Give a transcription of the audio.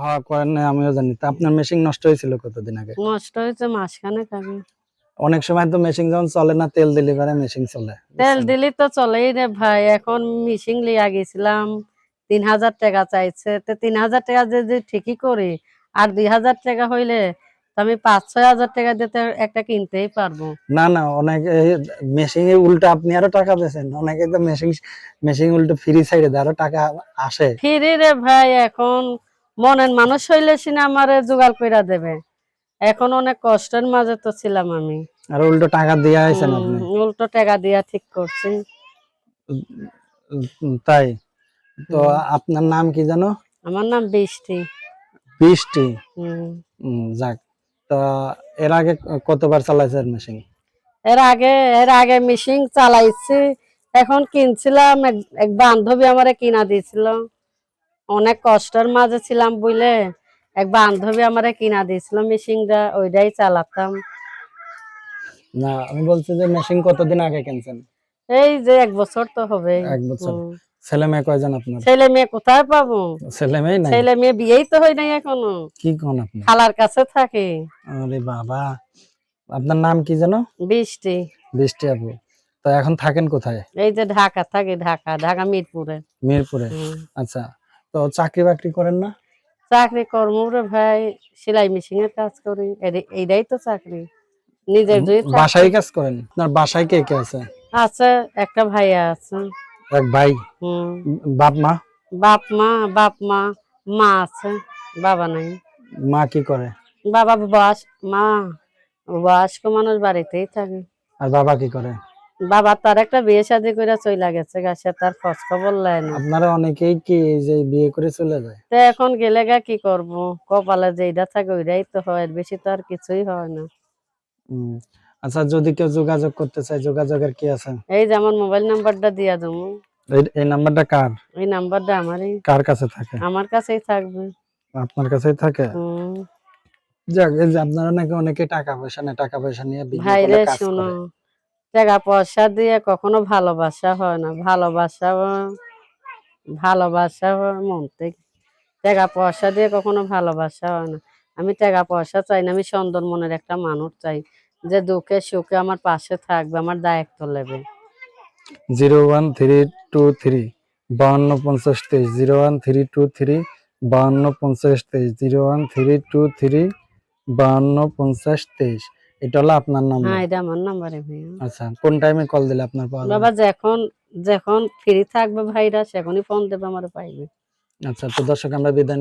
হ্যাঁ করেন না আমিও জানি। তা আপনার মেশিন নষ্ট হয়েছিল কতদিন আগে? নষ্ট হয়েছে মাসখানেক আগে। অনেক সময় তো মেশিন যখন চলে না তেল দিলে পরে মেশিন চলে। তেল? দিলি তো চলেই রে ভাই। এখন মিশিং লিয়া গেছিলাম তিন হাজার টাকা চাইছে। তো তিন হাজার টাকা যদি ঠিকই করি আর দুই হাজার টাকা হইলে আমি পাঁচ ছয় হাজার টাকা দিতে একটা কিনতেই পারব। না না অনেকে মেশিন উল্টো আপনি আরও টাকা পেয়েছেন অনেকে তো মেশিন মেশিন উল্টো ফ্রি সাইডে আরও টাকা আসে। ফিরি রে ভাই এখন মনের মানুষ হইলে সিনা আমারে জোগাড় কইরা দেবে। এখন অনেক কষ্টের মাঝে তো ছিলাম আমি। আর উল্টো টাকা দিয়ে আইছেন আপনি? উল্টো টাকা দিয়া ঠিক করছি। তাই? তো আপনার নাম কি জানো? আমার নাম বৃষ্টি। বৃষ্টি? হুম। যাক। তো এর আগে কতবার চালাইছেন মেশিন এর আগে এর আগে মেশিন চালাইছি। এখন কিনছিলাম এক- এক বান্ধবী আমারে কিনা দিয়েছিল অনেক কষ্টের মাঝে ছিলাম বুঝলে এক বান্ধবী আমারে কিনা দিয়েছিল মেশিনটা ওইটাই চালাতাম। না আমি বলছি যে মেশিন কতদিন আগে কিনছেন? এই যে এক বছর তো হবে এক বছর। ছেলে মেয়ে কয়জন আপনার? ছেলে মেয়ে কোথায় পাবো? ছেলে মেয়ে নাই? ছেলে মেয়ে বিয়েই তো হয় নাই এখনও। কি কোন আপনি খালার কাছে থাকে। আরে বাবা আপনার নাম কি জানো বৃষ্টি। বৃষ্টি আপু। তো এখন থাকেন কোথায়? এই যে ঢাকা থাকে ঢাকা ঢাকা মিরপুরে। মিরপুরে। আচ্ছা। তো চাকরি বাকরি করেন না? চাকরি কর্ম রে ভাই সেলাই মেশিন এর কাজ করি। এইটাই তো চাকরি। নিজের বাসায় কাজ করেন? আপনার বাসায় কে কে আছে? আছে একটা ভাইয়া আছে। এক ভাই? হুম। বাপ মা? বাপ মা বাপ মা মা আছে বাবা নাই। মা কি করে? বাবা বয়স মা বয়স্ক মানুষ বাড়িতেই থাকে। আর বাবা কি করে? বাবা তার একটা বিয়ে শাদী করে চলে গেছে গাছে তার খোঁজ খবর লাই না। আপনারা অনেকেই কি যে বিয়ে করে চলে যায়? তো এখন গেলে গা কি করব? কপালে যেইটা থাকে ওইটাই তো হয় বেশি তো আর কিছুই হয় না। আচ্ছা যদি কেউ যোগাযোগ করতে চায় যোগাযোগের কি আছে? এই যে আমার মোবাইল নাম্বারটা দিয়া দেবো। এই- এই নাম্বারটা কার? এই নাম্বারটা আমারই। কার কাছে থাকে? আমার কাছেই থাকবে। আপনার কাছেই থাকে। যাক এই যে আপনারা নাকি অনেকে টাকা পয়সা নেই টাকা পয়সা নিয়ে ভিডিও ভাই কলে রে কাজ শোনো। করে। টাকা পয়সা দিয়ে কখনো ভালোবাসা হয় না। ভালোবাসা ভালোবাসা মন থেকে। টাকা পয়সা দিয়ে কখনো ভালোবাসা হয় না। আমি টাকা পয়সা চাই না, আমি সুন্দর মনের একটা মানুষ চাই যে দুঃখে সুখে আমার পাশে থাকবে, আমার দায়িত্ব নেবে। Zero one three two three বাউন্ন পঞ্চাশ তেইশ। Zero one three two three বাউন্ন পঞ্চাশ তেইশ। Zero one three two three বাউন্ন পঞ্চাশ তেইশ। এটা হলো আপনার নাম্বার হ্যাঁ এটা আমার নাম্বারে ভাইয়া। আচ্ছা কোন টাইমে কল দিলে আপনার পাওয়া বাবা যখন যখন ফ্রি থাকবে ভাইরা সেখনই ফোন দেবে আমার পাইবে। আচ্ছা তো দর্শক আমরা বিদায়।